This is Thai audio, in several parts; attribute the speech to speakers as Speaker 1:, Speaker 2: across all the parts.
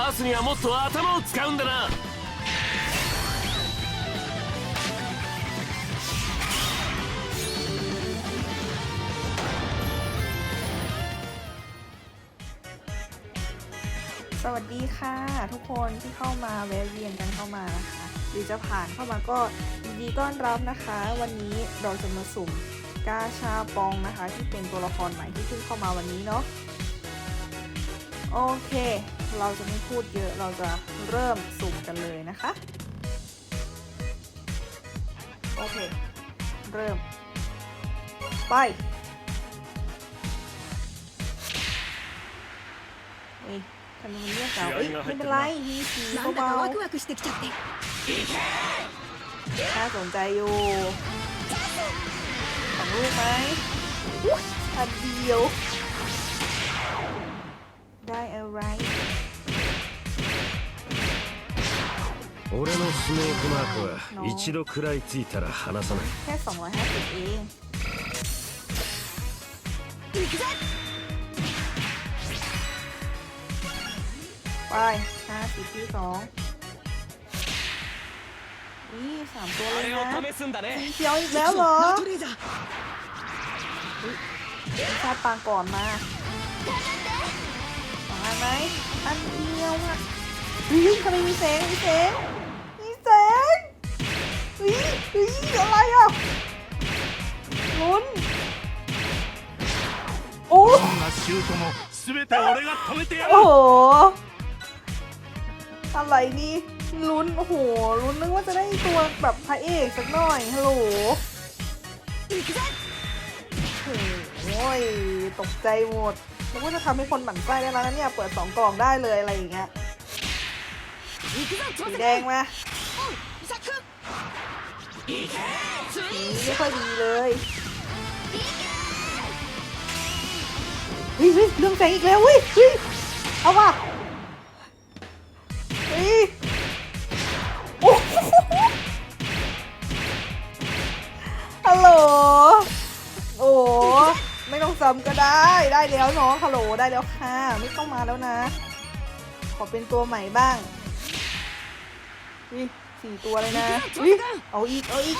Speaker 1: アースにはもっと頭を使うんだな
Speaker 2: สวัสดีค่ะ ทุกคนที่เข้ามาแวะเวียนกันเข้ามานะคะ หรือจะผ่านเข้ามาก็ยินดีต้อนรับนะคะ วันนี้เราจะมาสุ่มกาชาปองนะคะ ที่เป็นตัวละครใหม่ที่เพิ่งเข้ามาวันนี้เนาะ โอเค เราจะไม่พูดเยอะเราจะเริ่มสุ่มกันเลยนะคะ โอเค เริ่ม ไป เฮ้ยทำไมมันเรียกเราเอ้ยไม่เป็นไรมี
Speaker 3: ผี
Speaker 2: เบาๆถ้าสนใจอยู่ของลูกไหมอันเดียว
Speaker 1: 俺のスネークマークは一度食らいついたら離さない。
Speaker 3: 行くぜ。
Speaker 2: はい、他
Speaker 3: 是鸡总。咦，闪躲い。
Speaker 2: い？要一秒了。咦，他放い。い？来い。い。一い。い！咦，他没声，没声。เฮ้ยเฮ้ยอะไรอ่ะลุ้นโอ้
Speaker 1: こんなシュートも全て俺が止めてや
Speaker 2: โอ้
Speaker 1: る
Speaker 2: โห อะไรนี่ลุ้น โอ้โห ลุ้นนึกว่าจะได้ตัวแบบพระเอกสักหน่อย ฮัลโหล
Speaker 3: 行くぜ
Speaker 2: โอ้ย ตกใจหมดนึกว่าจะทำให้คนหมั่นไส้ได้แล้วนะเนี่ย เปิดสองกล่องได้เลยอะไรอย่างเงี้ย
Speaker 3: 行くぞ
Speaker 2: สี
Speaker 3: 翼
Speaker 2: แดงมา
Speaker 3: ザクツ
Speaker 2: สีไม่ค่อยดีเลยเฮ้ยเฮ้ยเรื่องแสงอีกแล้วเฮ้ยเฮ้ยเอาว่ะเฮ้ยโอ้โหฮัลโหลโอ้ไม่ต้องซ้ำก็ได้ได้แล้วเนาะฮัลโหลได้แล้วค่ะ ไม่ต้องมาแล้วนะ ขอเป็นตัวใหม่บ้างวิ สี่ตัวเลยนะเอาอีกเอาอีก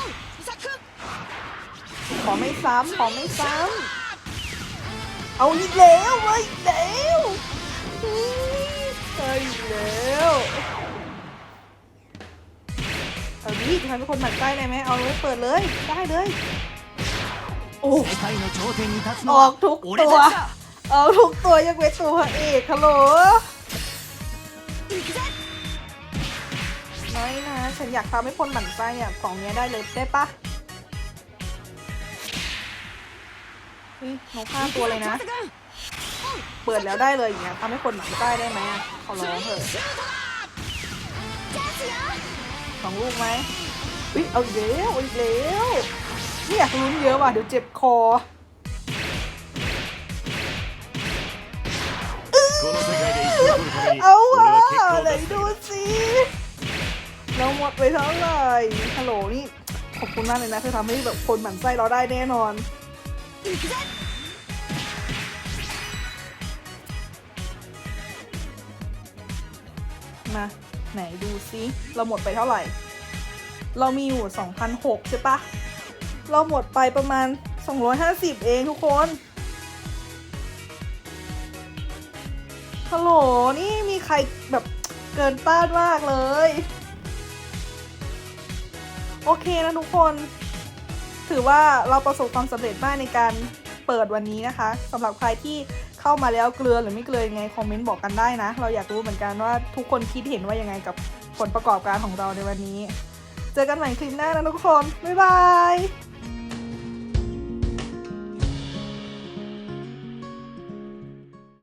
Speaker 2: ขอไม่ซ้ำขอไม่ซ้ำเอาอีกแล้วเว้ยแล้วไปแล้วเอาดิทำไมเป็นคนหมั่นไส้เลยไหมเอาเลยเปิดเลยได้เลยโอ้ออกทุกตัวเอาทุกตัวยังเว้นตัวเอกฮัลโหล น้อยนะ ฉันอยากทำให้คนหมั่นไส้อะกล่องนี้ได้เลยได้ปะนี่หนูฆ่าตัวเลยนะ เปิดแล้วได้เลยอย่างเงี้ยทำให้คนหมั่นไส้ได้ไหมอะขอร้องเถอะสองลูกไหมอุ๊ยเอาอีกวอาอีกแล้วนี่อยากลุ้นเยอะว่ะเดี๋ยวเจ็บคอเอาวะไหนดูสิ เราหมดไปเท่าไหร่ฮัลโหลนี่ขอบคุณมากเลยนะเธอทำให้แบบคนหมั่นไส้เราได้แน่นอนมาไหนดูซิเราหมดไปเท่าไหร่ เรามีอยู่ 2,006ใช่ปะเราหมดไปประมาณ 250 เองทุกคนฮัลโหลนี่มีใครแบบเกินต้านมากเลย โอเคนะทุกคน ถือว่าเราประสบความสำเร็จมากในการเปิดวันนี้นะคะสำหรับใครที่เข้ามาแล้วเกลือหรือไม่เกลือยังไงคอมเมนต์บอกกันได้นะ เราอยากรู้เหมือนกันว่าทุกคนคิดเห็นว่ายังไงกับผลประกอบการของเราในวันนี้ เจอกันใหม่คลิปหน้านะทุกคน บ๊ายบาย